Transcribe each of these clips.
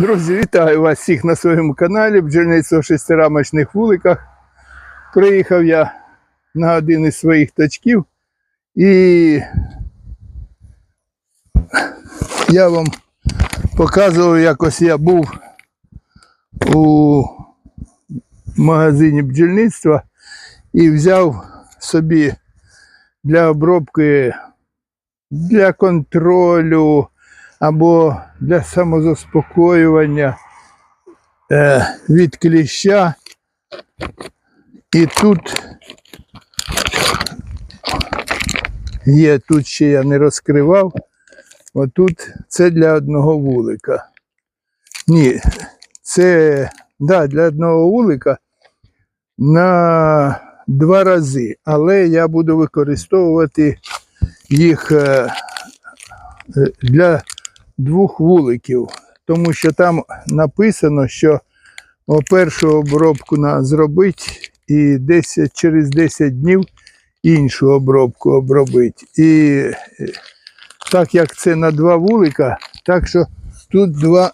Друзі, вітаю вас всіх на своєму каналі Бджільництво шестирамочних вуликах. Приїхав я на один із своїх точків і я вам показував, якось я був у магазині бджільництва і взяв собі для обробки, для контролю або для самозаспокоювання е, від кліща. І тут є, тут ще я не розкривав. Отут це для одного вулика. Ні, це да, для одного вулика на два рази, але я буду використовувати їх е, е, для двох вуликів, тому що там написано, що першу обробку на зробити і 10, через 10 днів іншу обробку обробити. І е, так як це на два вулика, так що тут два,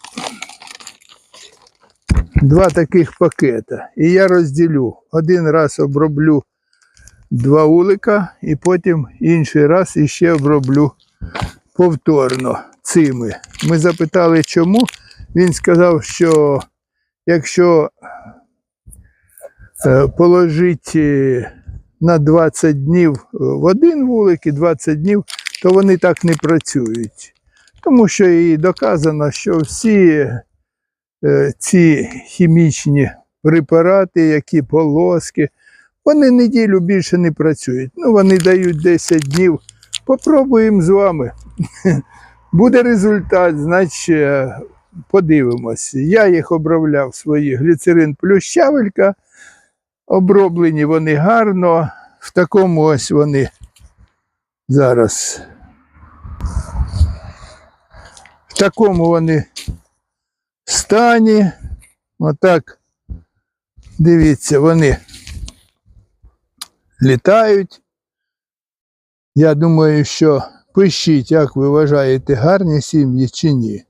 два таких пакета. І я розділю. Один раз оброблю два вулика, і потім інший раз іще оброблю повторно цими. Ми запитали, чому. Він сказав, що якщо е, положити на 20 днів в один вулик і 20 днів, то вони так не працюють. Тому що і доказано, що всі е, ці хімічні препарати, які полоски, вони неділю більше не працюють. Ну, вони дають 10 днів. Попробуємо з вами. Буде результат, значить подивимось. Я їх обробляв свої гліцерин плюс щавелька. Оброблені вони гарно. В такому ось вони зараз. В такому вони стані. Отак. Дивіться, вони літають. Я думаю, що пишіть, як ви вважаєте, гарні сім'ї чи ні.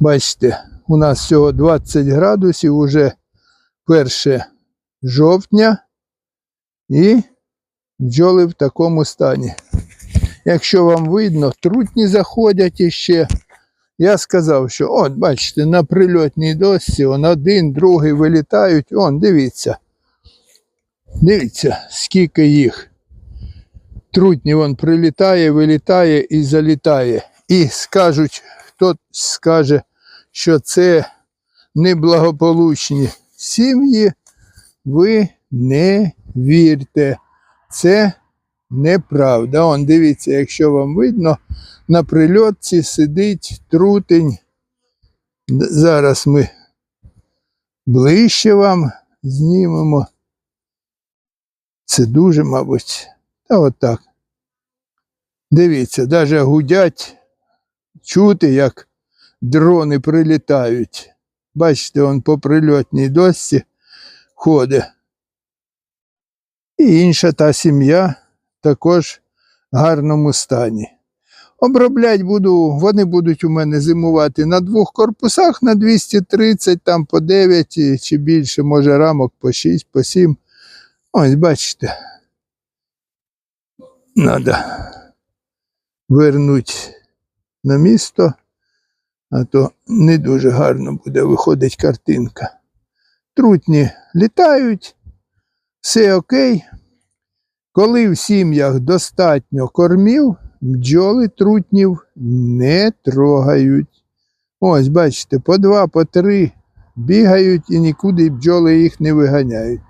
Бачите, у нас всього 20 градусів, уже 1 жовтня, і бджоли в такому стані. Якщо вам видно, трутні заходять іще. Я сказав, що от, бачите, на прильотній досці он один, другий вилітають. Он, дивіться. Дивіться, скільки їх. Трутні вон прилітає, вилітає і залітає. І скажуть, хто скаже, що це неблагополучні сім'ї, ви не вірте. Це неправда. Он дивіться, якщо вам видно, на прильотці сидить трутень. Зараз ми ближче вам знімемо. Це дуже, мабуть, та отак. Дивіться, навіть гудять, чути, як дрони прилітають. Бачите, он по прильотній досці ходить. І інша та сім'я також в гарному стані. Оброблять буду, вони будуть у мене зимувати на двох корпусах на 230, там по 9 чи більше, може рамок по 6, по 7. Ось бачите. Надо вернути на місто, а то не дуже гарно буде виходить картинка. Трутні літають, все окей. Коли в сім'ях достатньо кормів, бджоли трутнів не трогають. Ось, бачите, по два, по три бігають і нікуди бджоли їх не виганяють.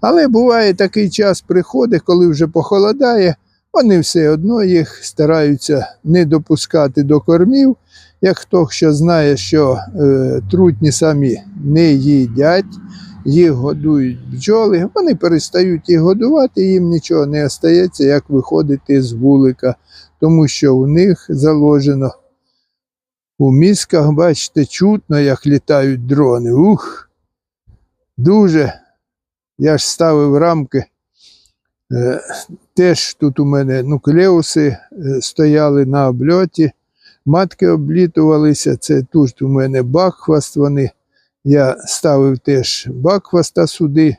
Але буває такий час приходить, коли вже похолодає, вони все одно їх стараються не допускати до кормів. Як хто що знає, що е, трутні самі не їдять, їх годують бджоли, вони перестають їх годувати, їм нічого не остається, як виходити з вулика, тому що у них заложено у мізках, бачите, чутно, як літають дрони. Ух! Дуже. Я ж ставив рамки. Е, Теж тут у мене нуклеуси е, стояли на обльоті. матки облітувалися. Це тут у мене бакхваст. Вони. Я ставив теж бакхваста сюди.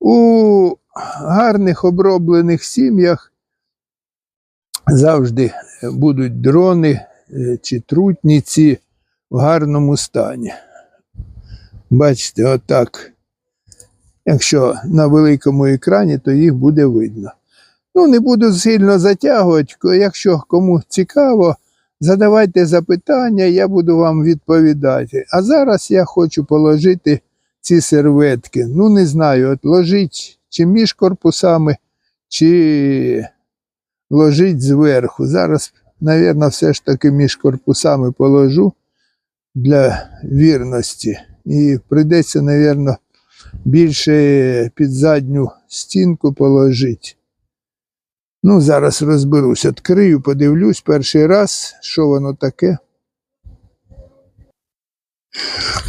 У гарних оброблених сім'ях завжди будуть дрони е, чи трутніці в гарному стані. Бачите, отак. Якщо на великому екрані, то їх буде видно. Ну, не буду сильно затягувати. Якщо кому цікаво, задавайте запитання, я буду вам відповідати. А зараз я хочу положити ці серветки. Ну, не знаю, от ложить чи між корпусами, чи ложить зверху. Зараз, мабуть, все ж таки між корпусами положу для вірності. І прийдеться, мабуть, більше під задню стінку положити. Ну, зараз розберусь, відкрию, подивлюсь перший раз, що воно таке.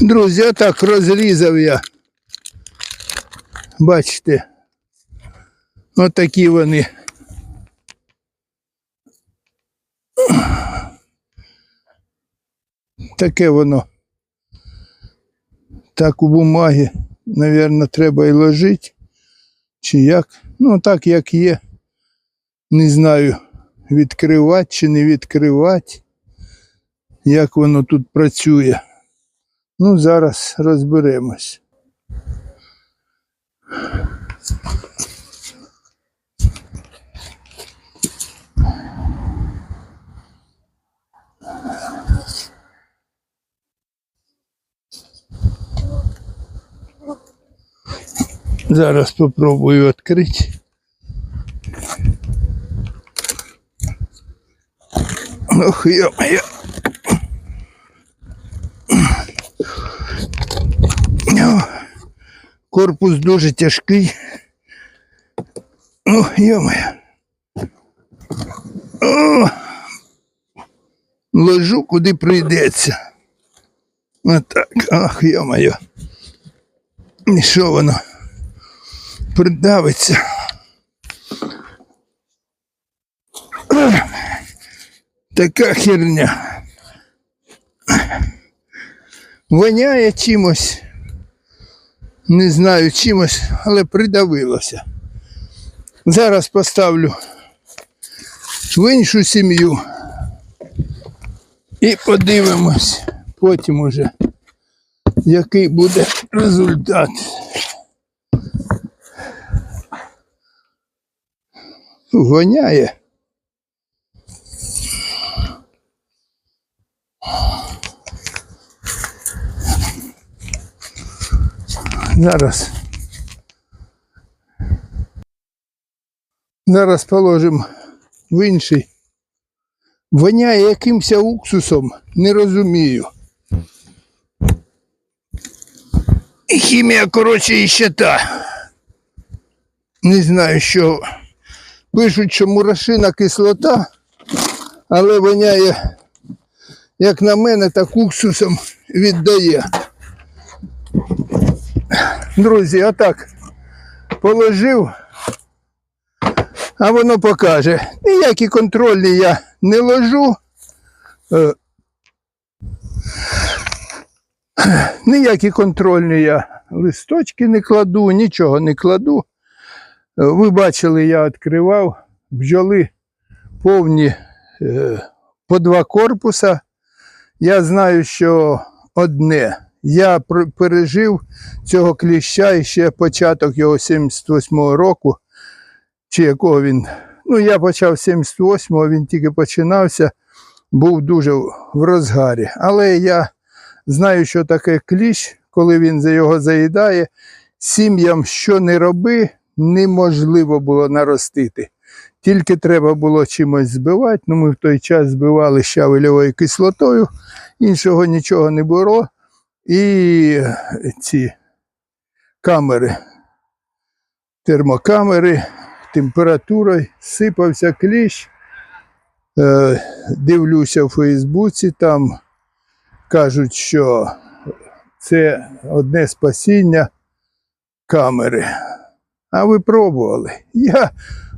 Друзі, отак розрізав я. Бачите, отакі вони. Таке воно. Так у бумагі, мабуть, треба і ложити. Чи як? Ну, так як є. Не знаю, відкривати чи не відкривати, як воно тут працює. Ну, зараз розберемось. Зараз попробую відкрити. Ох, йо-моє. Корпус дуже тяжкий. О, йо-моє. О, ложу куди прийдеться. Отак. Ах, йо-моє. І що воно? Придавиться. Така херня. Воняє чимось. Не знаю чимось, але придавилося. Зараз поставлю в іншу сім'ю і подивимось потім уже, який буде результат. Воняє. Зараз. Зараз положимо в інший. Воняє якимось уксусом, не розумію. Хімія, коротше, іще та. Не знаю, що. Пишуть, що мурашина кислота, але воняє, як на мене, так уксусом віддає. Друзі, отак положив, а воно покаже. Ніякі контрольні я не ложу. Е, Ніякі контрольні я листочки не кладу, нічого не кладу. Е, Ви бачили, я відкривав бджоли повні е, по два корпуса. Я знаю, що одне. Я пережив цього кліща ще початок його 78-го року, чи якого він. Ну, я почав 78-го, він тільки починався, був дуже в розгарі. Але я знаю, що таке кліщ, коли він його заїдає, сім'ям, що не роби, неможливо було наростити. Тільки треба було чимось збивати. Ну, ми в той час збивали щавельовою кислотою, іншого нічого не було. І ці камери, термокамери, температурою сипався кліщ. Е, дивлюся в Фейсбуці, там кажуть, що це одне спасіння камери. А ви пробували? Я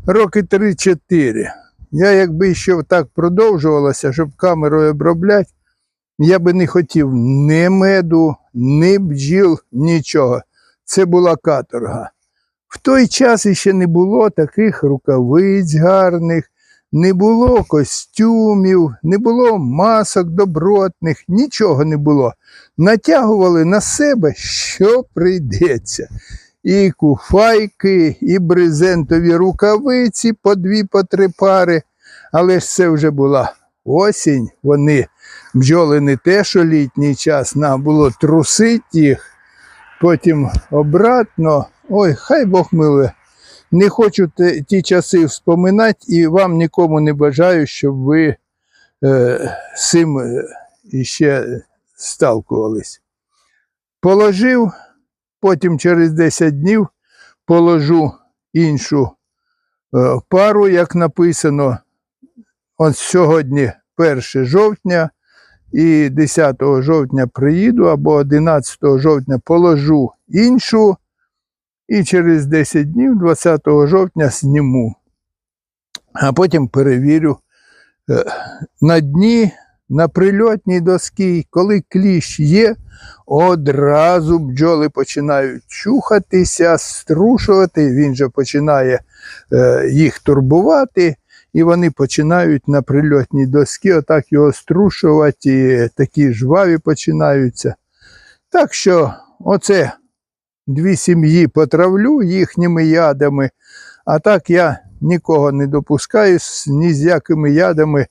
роки 3-4. Я якби ще так продовжувалося, щоб камерою обробляти, я би не хотів ні меду, ні бджіл, нічого. Це була каторга. В той час іще не було таких рукавиць гарних, не було костюмів, не було масок добротних, нічого не було. Натягували на себе, що прийдеться. І куфайки, і брезентові рукавиці по дві, по три пари. Але ж це вже була осінь. Вони бджоли не те, що літній час, нам було трусить їх, потім обратно. Ой, хай Бог милує. Не хочу ті часи вспоминати і вам нікому не бажаю, щоб ви е, цим е, іще сталкувались. Положив, потім через 10 днів положу іншу е, пару, як написано. От сьогодні 1 жовтня, і 10 жовтня приїду, або 11 жовтня положу іншу, і через 10 днів, 20 жовтня, зніму. А потім перевірю е, на дні, на прильотній доскі, коли кліщ є, одразу бджоли починають чухатися, струшувати, він же починає е, їх турбувати, і вони починають на прильотній доскі отак його струшувати, і такі жваві починаються. Так що оце дві сім'ї потравлю їхніми ядами, а так я нікого не допускаю ні з якими ядами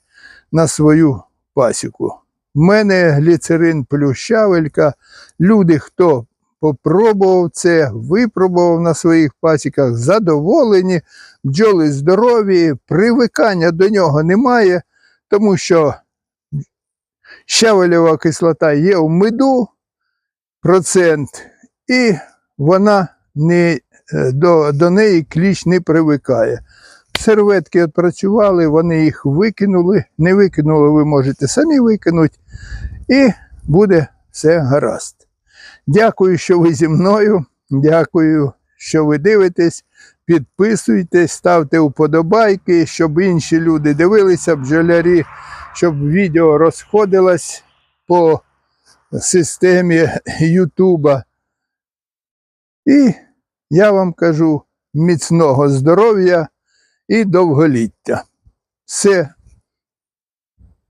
на свою пасіку. В мене гліцерин плюс щавелька. Люди, хто попробував це, випробував на своїх пасіках, задоволені, бджоли здорові, привикання до нього немає, тому що щавельова кислота є в меду, процент, і вона не, е, до, до неї кліщ не привикає. Серветки відпрацювали, вони їх викинули. Не викинули, ви можете самі викинути. І буде все гаразд. Дякую, що ви зі мною. Дякую, що ви дивитесь. Підписуйтесь, ставте вподобайки, щоб інші люди дивилися, бджолярі, щоб відео розходилось по системі Ютуба. І я вам кажу міцного здоров'я і довголіття. Все